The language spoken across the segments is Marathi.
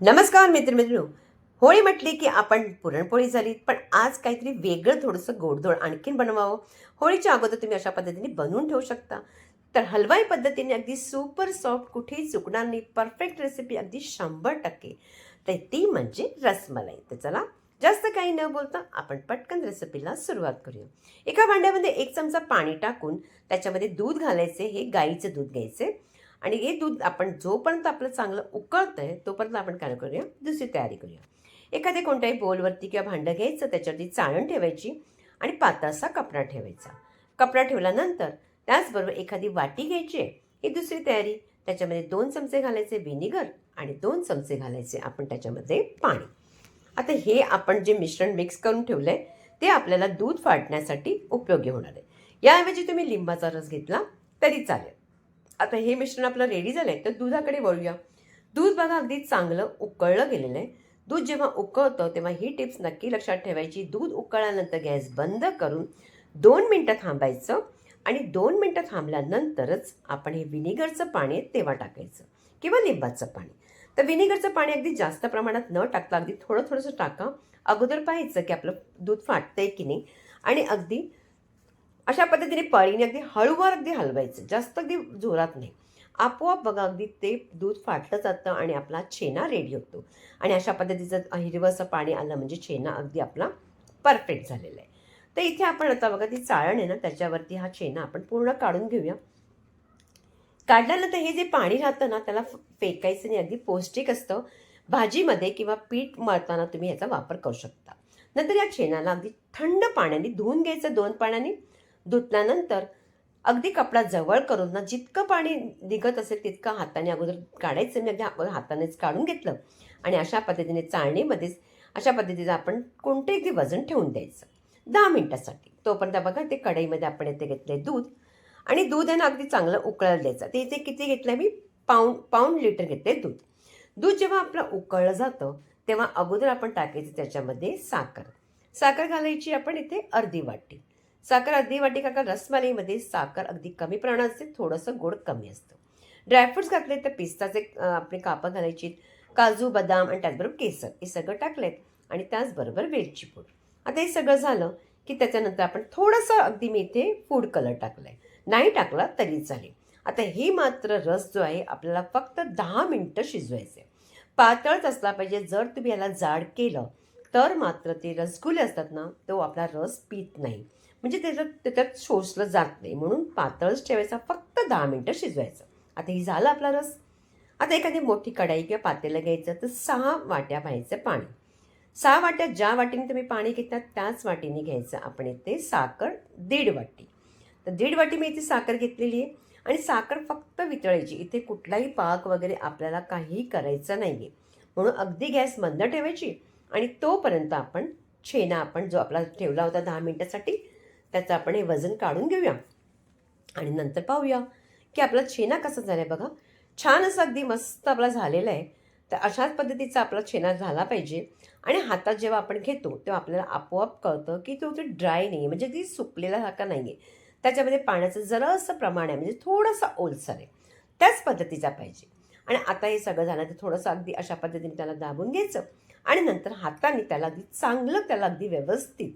नमस्कार मित्रमित्र होळी म्हटली की आपण पुरणपोळी झाली पण आज काहीतरी वेगळं थोडंसं गोडधोड आणखीन बनवावं. होळीच्या अगोदर तुम्ही अशा पद्धतीने बनवून ठेवू शकता. तर हलवाई पद्धतीने अगदी सुपर सॉफ्ट कुठेही चुकणार नाही परफेक्ट रेसिपी अगदी शंभर टक्के. तर ती म्हणजे रसमलाई. तर चला जास्त काही न बोलता आपण पटकन रेसिपीला सुरुवात करूया. एका भांड्यामध्ये एक चमचा पाणी टाकून त्याच्यामध्ये दूध घालायचे हे गाईचं दूध घ्यायचे. आणि हे दूध आपण जोपर्यंत आपलं चांगलं उकळतं आहे तोपर्यंत आपण काय करूया? दुसरी तयारी करूया. एखाद्या कोणत्याही बोलवरती किंवा भांडं घ्यायचं त्याच्यावरती चाळण ठेवायची आणि पातासा कपडा ठेवायचा. कपडा ठेवल्यानंतर त्याचबरोबर एखादी वाटी घ्यायची आहे ही दुसरी तयारी. त्याच्यामध्ये दोन चमचे घालायचे व्हिनेगर आणि दोन चमचे घालायचे आपण त्याच्यामध्ये पाणी. आता हे आपण जे मिश्रण मिक्स करून ठेवलं आहे ते आपल्याला दूध फाटण्यासाठी उपयोगी होणार आहे. याऐवजी तुम्ही लिंबाचा रस घेतला तरी चालेल. आता हे मिश्रण आपलं रेडी झालं आहे तर दुधाकडे वळूया. दूध बघा अगदी चांगलं उकळलं गेलेलं आहे. दूध जेव्हा उकळतं तेव्हा ही टिप्स नक्की लक्षात ठेवायची. दूध उकळल्यानंतर गॅस बंद करून दोन मिनटं थांबायचं आणि दोन मिनटं थांबल्यानंतरच आपण हे विनेगरचं पाणी आहे तेव्हा टाकायचं किंवा लिंबाचं पाणी. तर विनेगरचं पाणी अगदी जास्त प्रमाणात न टाकता अगदी थोडं थोडंसं टाका. अगोदर पाहायचं की आपलं दूध फाटतंय की नाही. आणि अगदी अशा पद्धतीने पळीने अगदी हळूवार अगदी हलवायचं. जास्त अगदी जोरात नाही. आपोआप बघा अगदी ते दूध फाटलं जातं आणि आपला छेना रेडी होतो. आणि अशा पद्धतीचं हिरवंसं पाणी आलं म्हणजे छेना अगदी आपला परफेक्ट झालेला आहे. तर इथे आपण आता बघा ती चाळण आहे ना त्याच्यावरती हा छेना आपण पूर्ण काढून घेऊया. काढल्यानंतर हे जे पाणी राहतं ना त्याला फेकायचं नाही. अगदी पौष्टिक असतं. भाजीमध्ये किंवा पीठ मळताना तुम्ही याचा वापर करू शकता. नंतर या छेनाला अगदी थंड पाण्याने धुवून घ्यायचं दोन पाण्याने. धुतल्यानंतर अगदी कपडा जवळ करून ना जितकं पाणी निघत असेल तितकं हाताने अगोदर काढायचं. मी अगदी हातानेच काढून घेतलं. आणि अशा पद्धतीने चाळणीमध्येच अशा पद्धतीचं आपण कोणतेही अगदी वजन ठेवून द्यायचं. दहा मिनटासाठी. तोपर्यंत बघा ते कढईमध्ये आपण इथे घेतले दूध. आणि दूध आहे ना अगदी चांगलं उकळायला द्यायचं. ते इथे किती घेतलं मी? पाऊंड पाऊंड लिटर घेतले दूध. दूध जेव्हा आपलं उकळलं जातं तेव्हा अगोदर आपण टाकायचं त्याच्यामध्ये साखर. साखर घालायची आपण इथे अर्धी वाटी. साखर अर्धी वाटी काका रसमलाईमध्ये साखर अगदी कमी प्रमाणात असते थोडंसं गोड कमी असतं. ड्रायफ्रुट्स घातले तर पिस्ताचे आपले कापं घालायची काजू बदाम आणि त्याचबरोबर केसर हे सगळं टाकलेत आणि त्याचबरोबर वेलची पूड. आता हे सगळं झालं की त्याच्यानंतर आपण थोडंसं अगदी मी इथे फूड कलर टाकलं आहे नाही टाकला तरी चालेल. आता हे मात्र रस जो आहे आपल्याला फक्त दहा मिनटं शिजवायचं आहे पातळच असला पाहिजे जर तुम्ही याला जाड केलं तर मात्र ते रसगुल्ले असतात ना तो आपला रस पित नाही. म्हणजे त्याच्यात त्याच्यात शोषलं जात नाही. म्हणून पातळच ठेवायचा फक्त दहा मिनटं शिजवायचं. आता ही झालं आपला रस. आता एखादी मोठी कढाई किंवा पातेला घ्यायचं तर सहा वाट्या व्हायचं पाणी. सहा वाट्या ज्या वाटीने तुम्ही पाणी घेतात त्याच वाटीने घ्यायचं आपण इथे साखर दीड वाटी. तर दीड वाटी मी इथे साखर घेतलेली आहे. आणि साखर फक्त वितळायची. इथे कुठलाही पाक वगैरे आपल्याला काहीही करायचं नाही आहे म्हणून अगदी गॅस मंद ठेवायची आणि तोपर्यंत आपण छेना आपण जो आपला ठेवला होता दहा मिनटासाठी त्याचं आपण हे वजन काढून घेऊया. आणि नंतर पाहूया की आपला छेना कसा झाला आहे बघा. छान असं अगदी मस्त आपला झालेला आहे. तर अशाच पद्धतीचा आपला छेना झाला पाहिजे. आणि हातात जेव्हा आपण घेतो तेव्हा आपल्याला आपोआप कळतं की तो ते ड्राय नाही आहे म्हणजे ती सुकलेला सारखा नाही आहे त्याच्यामध्ये पाण्याचं जरासं प्रमाण आहे. म्हणजे थोडंसं ओलसर आहे. त्याच पद्धतीचा पाहिजे. आणि आता हे सगळं झालं तर थोडंसं अगदी अशा पद्धतीने त्याला दाबून घ्यायचं. आणि नंतर हाताने त्याला अगदी चांगलं त्याला अगदी व्यवस्थित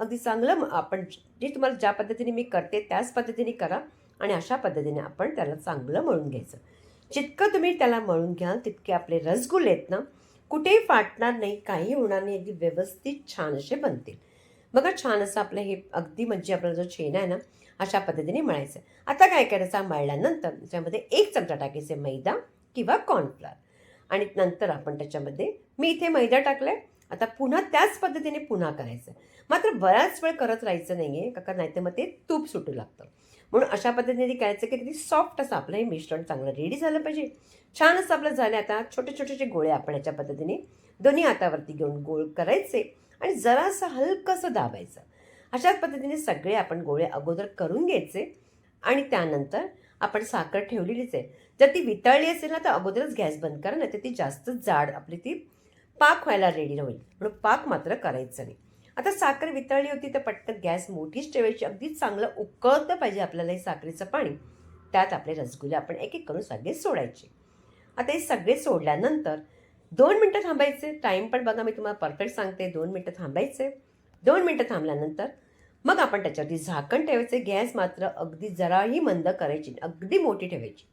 अगदी चांगलं आपण जे तुम्हाला ज्या पद्धतीने मी करते त्याच पद्धतीने करा आणि अशा पद्धतीने आपण त्याला चांगलं मळून घ्यायचं. जितकं तुम्ही त्याला मळून घ्याल तितके आपले रसगुल्ले आहेत ना कुठेही फाटणार नाही काही होणार नाही अगदी व्यवस्थित छान असे बनतील. बघा छान असं आपलं हे अगदी म्हणजे आपला जो छेना आहे ना अशा पद्धतीने मळायचं. आता काय करायचं? मळल्यानंतर त्याच्यामध्ये एक चमचा टाकायचे मैदा किंवा कॉर्नफ्लॉर आणि नंतर आपण त्याच्यामध्ये मी इथे मैदा टाकलाय आता पुन्हा त्याच पद्धतीने पुन्हा करायचं. मात्र बराच वेळ करत राहायचं नाही आहे का नाही तर मग ते तूप सुटू लागतं. म्हणून अशा पद्धतीने करायचं की अगदी सॉफ्ट असं आपलं हे मिश्रण चांगलं रेडी झालं पाहिजे. छान असं आपलं झालं आता छोटे छोटेसे गोळे आपण याच्या पद्धतीने दोन्ही हातावरती घेऊन गोळ करायचे आणि जरासं हलकंसं दाबायचं. अशाच पद्धतीने सगळे आपण गोळे अगोदर करून घ्यायचे आणि त्यानंतर आपण साखर ठेवलेलीच आहे. जर ती वितळली असेल ना तर अगोदरच गॅस बंद करा ना तर ती जास्त जाड आपली ती पाक व्हायला रेडी होईल म्हणून पाक मात्र करायचं नाही. आता साखर वितळली होती तर पटकन गॅस मोठीच ठेवायची. अगदी चांगलं उकळतं पाहिजे आपल्याला हे साखरेचं पाणी. त्यात आपले रसगुल्ले आपण एक एक करून सगळे सोडायचे. आता हे सगळे सोडल्यानंतर दोन मिनटं थांबायचे. टाईम पण बघा मी तुम्हाला परफेक्ट सांगते. दोन मिनटं थांबायचे. दोन मिनटं थांबल्यानंतर मग आपण त्याच्यावरती झाकण ठेवायचे. गॅस मात्र अगदी जराही मंद करायची अगदी मोठी ठेवायची.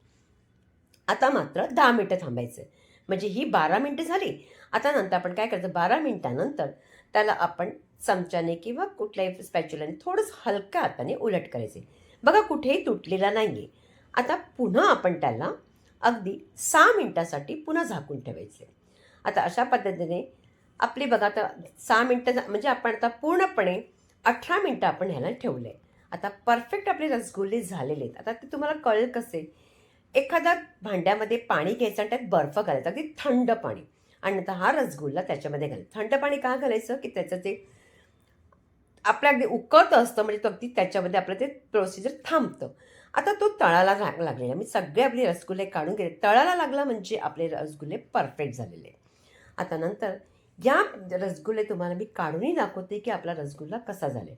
आता मात्र दहा मिनटं थांबायचे. म्हणजे ही बारा मिनटं झाली. आता नंतर आपण काय करायचं? बारा मिनटानंतर त्याला आपण चमच्याने किंवा कुठल्याही स्पॅच्युलाने थोडंसं हलक्या हाताने उलट करायचे. बघा कुठेही तुटलेला नाही आहे आता पुन्हा आपण त्याला अगदी सहा मिनटासाठी पुन्हा झाकून ठेवायचे. आता अशा पद्धतीने आपली बघा आता सहा मिनटं म्हणजे आपण आता पूर्णपणे अठरा मिनटं आपण ह्याला ठेवलं आहे आता परफेक्ट आपले रसगुल्ले झालेले आहेत. आता ते तुम्हाला कळेल कसे? एखाद्या भांड्यामध्ये पाणी घ्यायचं आणि त्यात बर्फ घालायचा अगदी थंड पाणी. आणि नंतर हा रसगुल्ला त्याच्यामध्ये घाल. थंड पाणी का घालायचं? की त्याचं ते आपल्या अगदी उकळत असतं म्हणजे तो अगदी त्याच्यामध्ये आपलं ते प्रोसिजर थांबतं. आता तो तळाला लाग लागलेला. मी सगळे आपले रसगुल्ले काढून गेले तळाला लागला म्हणजे आपले रसगुल्ले परफेक्ट झालेले. आता नंतर या रसगुल्ले तुम्हाला मी काढूनही दाखवते की आपला रसगुल्ला कसा झाला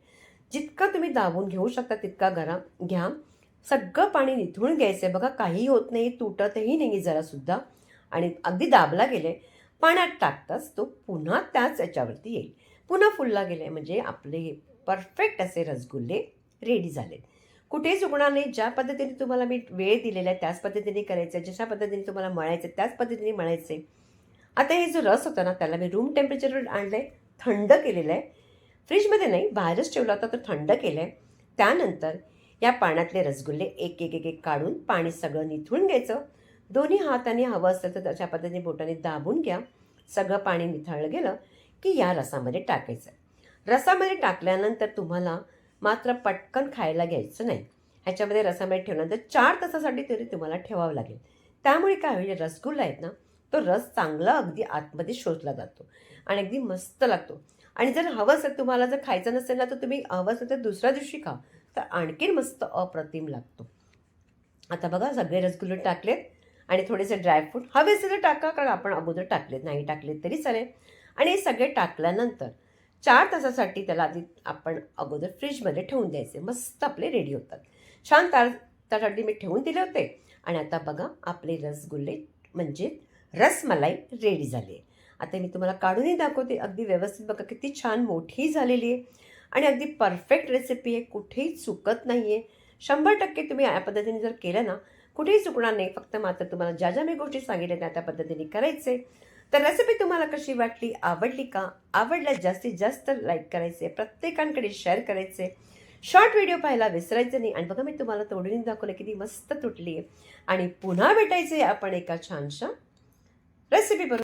जितका तुम्ही दाबून घेऊ शकता तितका गरम घ्या. सगळं पाणी निथळून घ्यायचं आहे बघा काही होत नाही तुटतही नाही जरासुद्धा. आणि अगदी दाबला गेले पाण्यात टाकताच तो पुन्हा त्याच याच्यावरती येईल. पुन्हा फुलला गेले म्हणजे आपले परफेक्ट असे रसगुल्ले रेडी झालेत. कुठेही चुकणार नाही. ज्या पद्धतीने तुम्हाला मी वेळ दिलेला आहे त्याच पद्धतीने करायचं आहे जशा पद्धतीने तुम्हाला मळायचं आहे, त्याच पद्धतीने मळायचे आता हे जो रस होता ना त्याला मी रूम टेम्परेचरवर आणलं आहे थंड केलेलं आहे. फ्रीजमध्ये नाही बाहेरच ठेवला होता तर थंड केलं आहे त्यानंतर या पाण्यातले रसगुल्ले एक एक एक एक काढून पाणी सगळं निथळून घ्यायचं. दोन्ही हाताने हवं असतं तर तशा पद्धतीने बोटाने दाबून घ्या. सगळं पाणी निथळलं गेलं की या रसामध्ये टाकायचं. रसामध्ये टाकल्यानंतर तुम्हाला मात्र पटकन खायला घ्यायचं नाही. ह्याच्यामध्ये रसामध्ये ठेवल्यानंतर चार तासासाठी तरी तुम्हाला ठेवावं लागेल. त्यामुळे काय होईल रसगुल्ला आहेत ना तो रस चांगला अगदी आतमध्ये शोधला जातो आणि अगदी मस्त लागतो. आणि जर हवं असेल तुम्हाला जर खायचं नसेल ना तर तुम्ही हवं असेल तर दुसऱ्या दिवशी खा. तर आणखीन मस्त अप्रतिम लागतो. आता बघा सगळे रसगुल्ले टाकलेत आणि थोडेसे ड्रायफ्रूट हवे असेल तर टाका कारण आपण अगोदर टाकलेत नाही टाकलेत तरी चालेल. आणि हे सगळे टाकल्यानंतर चार तासासाठी त्याला आधी आपण अगोदर फ्रीजमध्ये ठेवून द्यायचे. मस्त आपले रेडी होतात. छान तार त्यासाठी मी ठेवून दिले होते. आणि आता बघा आपले रसगुल्ले म्हणजे रसमलाई रेडी झाली आहे. आता मी तुम्हाला काढूनही दाखवते. अगदी व्यवस्थित बघा किती छान मोठी झालेली आहे. आणि अगदी परफेक्ट रेसिपी आहे. कुठेही चुकत नाही आहे शंभर टक्के तुम्ही या पद्धतीने जर केलं ना कुठेही चुकणार नाही. फक्त मात्र तुम्हाला ज्या ज्या मी गोष्टी सांगितल्या त्या त्या पद्धतीने करायचे. तर रेसिपी तुम्हाला कशी वाटली? आवडली का? आवडल्यास जास्तीत जास्त लाईक करायचे. प्रत्येकांकडे शेअर करायचे. शॉर्ट व्हिडिओ पाहायला विसरायचं नाही. आणि बघा मी तुम्हाला तोडून दाखवलं किती मस्त तुटली आहे आणि पुन्हा भेटायचे आपण एका छानशा रेसिपी बरोबर.